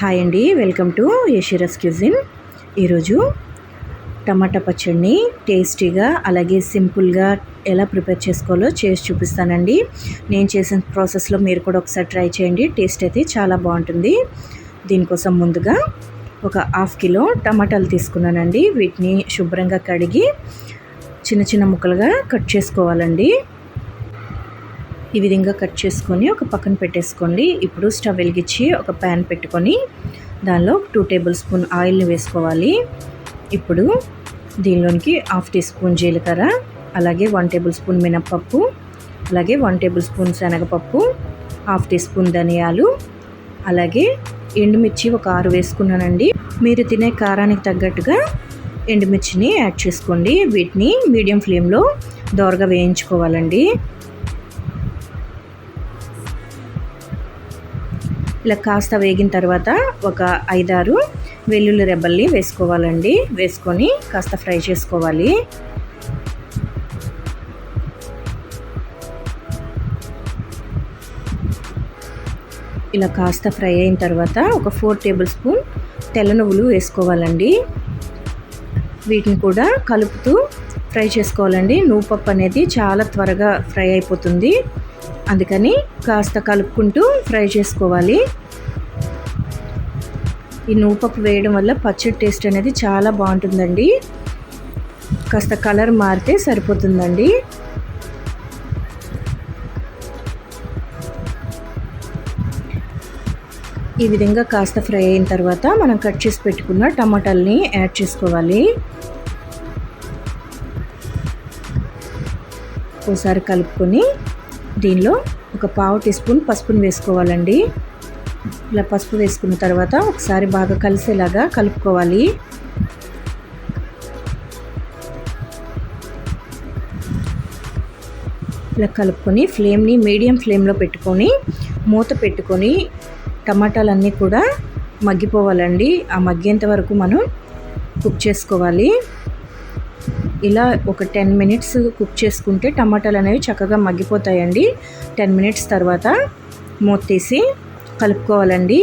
Hi అండి welcome to యషిరస్ cuisine. ఈరోజు టమాటా పచ్చడిని టేస్టీగా అలాగే సింపుల్గా ఎలా ప్రిపేర్ చేసుకోవాలో చేసి చూపిస్తానండి. నేను చేసిన ప్రాసెస్లో మీరు కూడా ఒకసారి ట్రై చేయండి టేస్ట్ అయితే చాలా బాగుంటుంది. దీనికోసం ముందుగా ఒక హాఫ్ కిలో టమాటాలు తీసుకున్నానండి. వీటిని శుభ్రంగా కడిగి చిన్న చిన్న ముక్కలుగా కట్ చేసుకోవాలండి. ఈ విధంగా కట్ చేసుకొని ఒక పక్కన పెట్టేసుకోండి. ఇప్పుడు స్టవ్ వెలిగించి ఒక ప్యాన్ పెట్టుకొని దానిలో టూ టేబుల్ స్పూన్ ఆయిల్ని వేసుకోవాలి. ఇప్పుడు దీనిలోనికి హాఫ్ టీ స్పూన్ జీలకర్ర అలాగే వన్ టేబుల్ స్పూన్ మినప్పప్పు అలాగే వన్ టేబుల్ స్పూన్ శనగపప్పు హాఫ్ టీ స్పూన్ ధనియాలు అలాగే ఎండుమిర్చి ఒక ఆరు వేసుకున్నానండి. మీరు తినే కారానికి తగ్గట్టుగా ఎండుమిర్చిని యాడ్ చేసుకోండి. వీటిని మీడియం ఫ్లేమ్లో దోరగా వేయించుకోవాలండి. ఇలా కాస్త వేగిన తర్వాత ఒక ఐదారు వెల్లుల్లి రెబ్బల్ని వేసుకోవాలండి. వేసుకొని కాస్త ఫ్రై చేసుకోవాలి. ఇలా కాస్త ఫ్రై అయిన తర్వాత ఒక ఫోర్ టేబుల్ స్పూన్ తెల్ల నువ్వులు వేసుకోవాలండి. వీటిని కూడా కలుపుతూ ఫ్రై చేసుకోవాలండి. నువ్వు పప్పు అనేది చాలా త్వరగా ఫ్రై అయిపోతుంది. అందుకని కాస్త కలుపుకుంటూ ఫ్రై చేసుకోవాలి. ఈ నూపప్పు వేయడం వల్ల పచ్చడి టేస్ట్ అనేది చాలా బాగుంటుందండి. కాస్త కలర్ మారితే సరిపోతుందండి. ఈ విధంగా కాస్త ఫ్రై అయిన తర్వాత మనం కట్ చేసి పెట్టుకున్న టమాటాలని యాడ్ చేసుకోవాలి. ఒకసారి కలుపుకొని దీనిలో ఒక పావు టీ స్పూన్ పసుపుని వేసుకోవాలండి. ఇలా పసుపు వేసుకున్న తర్వాత ఒకసారి బాగా కలిసేలాగా కలుపుకోవాలి. ఇలా కలుపుకొని ఫ్లేమ్ని మీడియం ఫ్లేమ్లో పెట్టుకొని మూత పెట్టుకొని టమాటాలన్నీ కూడా మగ్గిపోవాలండి. ఆ మగ్గేంత వరకు మనం కుక్ చేసుకోవాలి. ఇలా ఒక టెన్ మినిట్స్ కుక్ చేసుకుంటే టమాటాలు అనేవి చక్కగా మగ్గిపోతాయండి. టెన్ మినిట్స్ తర్వాత మూత తీసి కలుపుకోవాలండి.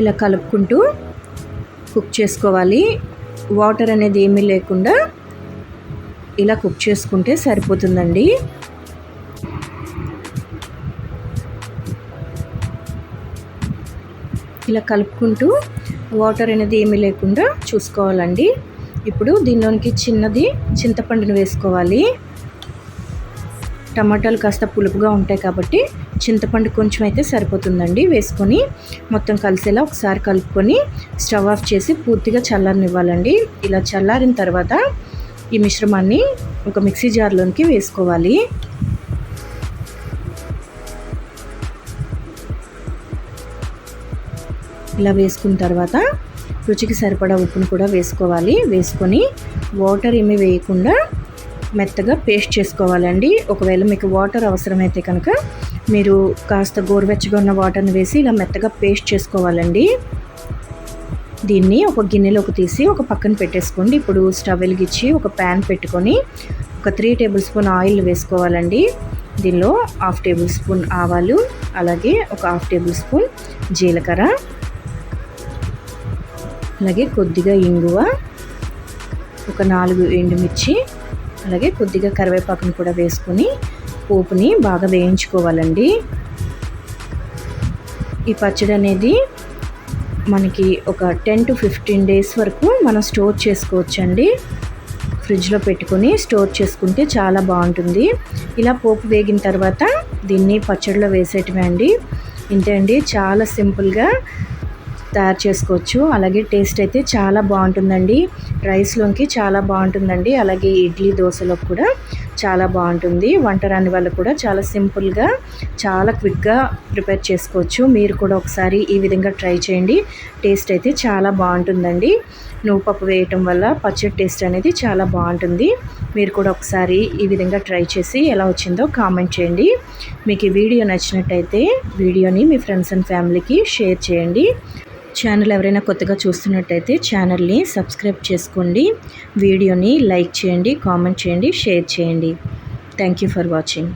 ఇలా కలుపుకుంటూ కుక్ చేసుకోవాలి. వాటర్ అనేది ఏమీ లేకుండా ఇలా కుక్ చేసుకుంటే సరిపోతుందండి. ఇలా కలుపుకుంటూ వాటర్ అనేది ఏమీ లేకుండా చూసుకోవాలండి. ఇప్పుడు దీనిలోనికి చిన్నది చింతపండును వేసుకోవాలి. టమాటాలు కాస్త పులుపుగా ఉంటాయి కాబట్టి చింతపండు కొంచెం అయితే సరిపోతుందండి. వేసుకొని మొత్తం కలిసేలా ఒకసారి కలుపుకొని స్టవ్ ఆఫ్ చేసి పూర్తిగా చల్లారనివ్వాలండి. ఇలా చల్లారిన తర్వాత ఈ మిశ్రమాన్ని ఒక మిక్సీ జార్లోనికి వేసుకోవాలి. ఇలా వేసుకున్న తర్వాత రుచికి సరిపడా ఉప్పును కూడా వేసుకోవాలి. వేసుకొని వాటర్ ఏమీ వేయకుండా మెత్తగా పేస్ట్ చేసుకోవాలండి. ఒకవేళ మీకు వాటర్ అవసరమైతే కనుక మీరు కాస్త గోరువెచ్చగా ఉన్న వాటర్ని వేసి ఇలా మెత్తగా పేస్ట్ చేసుకోవాలండి. దీన్ని ఒక గిన్నెలోకి తీసి ఒక పక్కన పెట్టేసుకోండి. ఇప్పుడు స్టవ్ వెలిగించి ఒక ప్యాన్ పెట్టుకొని ఒక త్రీ టేబుల్ స్పూన్ ఆయిల్ వేసుకోవాలండి. దీనిలో హాఫ్ టేబుల్ స్పూన్ ఆవాలు అలాగే ఒక హాఫ్ టేబుల్ స్పూన్ జీలకర్ర అలాగే కొద్దిగా ఇంగువ ఒక నాలుగు ఎండుమిర్చి అలాగే కొద్దిగా కరివేపాకును కూడా వేసుకొని పోపుని బాగా వేయించుకోవాలండి. ఈ పచ్చడి అనేది మనకి ఒక టెన్ టు ఫిఫ్టీన్ డేస్ వరకు మనం స్టోర్ చేసుకోవచ్చండి. ఫ్రిడ్జ్లో పెట్టుకొని స్టోర్ చేసుకుంటే చాలా బాగుంటుంది. ఇలా పోపు వేగిన తర్వాత దీన్ని పచ్చడిలో వేసేటివే అండి ఇంతే అండి చాలా సింపుల్గా తయారు చేసుకోవచ్చు. అలాగే టేస్ట్ అయితే చాలా బాగుంటుందండి. రైస్లోకి చాలా బాగుంటుందండి. అలాగే ఇడ్లీ దోశలో కూడా చాలా బాగుంటుంది. వంట రాని వాళ్ళు కూడా చాలా సింపుల్గా చాలా క్విక్గా ప్రిపేర్ చేసుకోవచ్చు. మీరు కూడా ఒకసారి ఈ విధంగా ట్రై చేయండి. టేస్ట్ అయితే చాలా బాగుంటుందండి. నువ్వు పప్పు వేయటం వల్ల పచ్చడి టేస్ట్ అనేది చాలా బాగుంటుంది. మీరు కూడా ఒకసారి ఈ విధంగా ట్రై చేసి ఎలా వచ్చిందో కామెంట్ చేయండి. మీకు ఈ వీడియో నచ్చినట్టయితే వీడియోని మీ ఫ్రెండ్స్ అండ్ ఫ్యామిలీకి షేర్ చేయండి. ఛానల్ ఎవరైనా కొత్తగా చూస్తున్నట్టయితే ఛానల్ని సబ్స్క్రైబ్ చేసుకోండి వీడియోని లైక్ చేయండి కామెంట్ చేయండి షేర్ చేయండి. Thank you for watching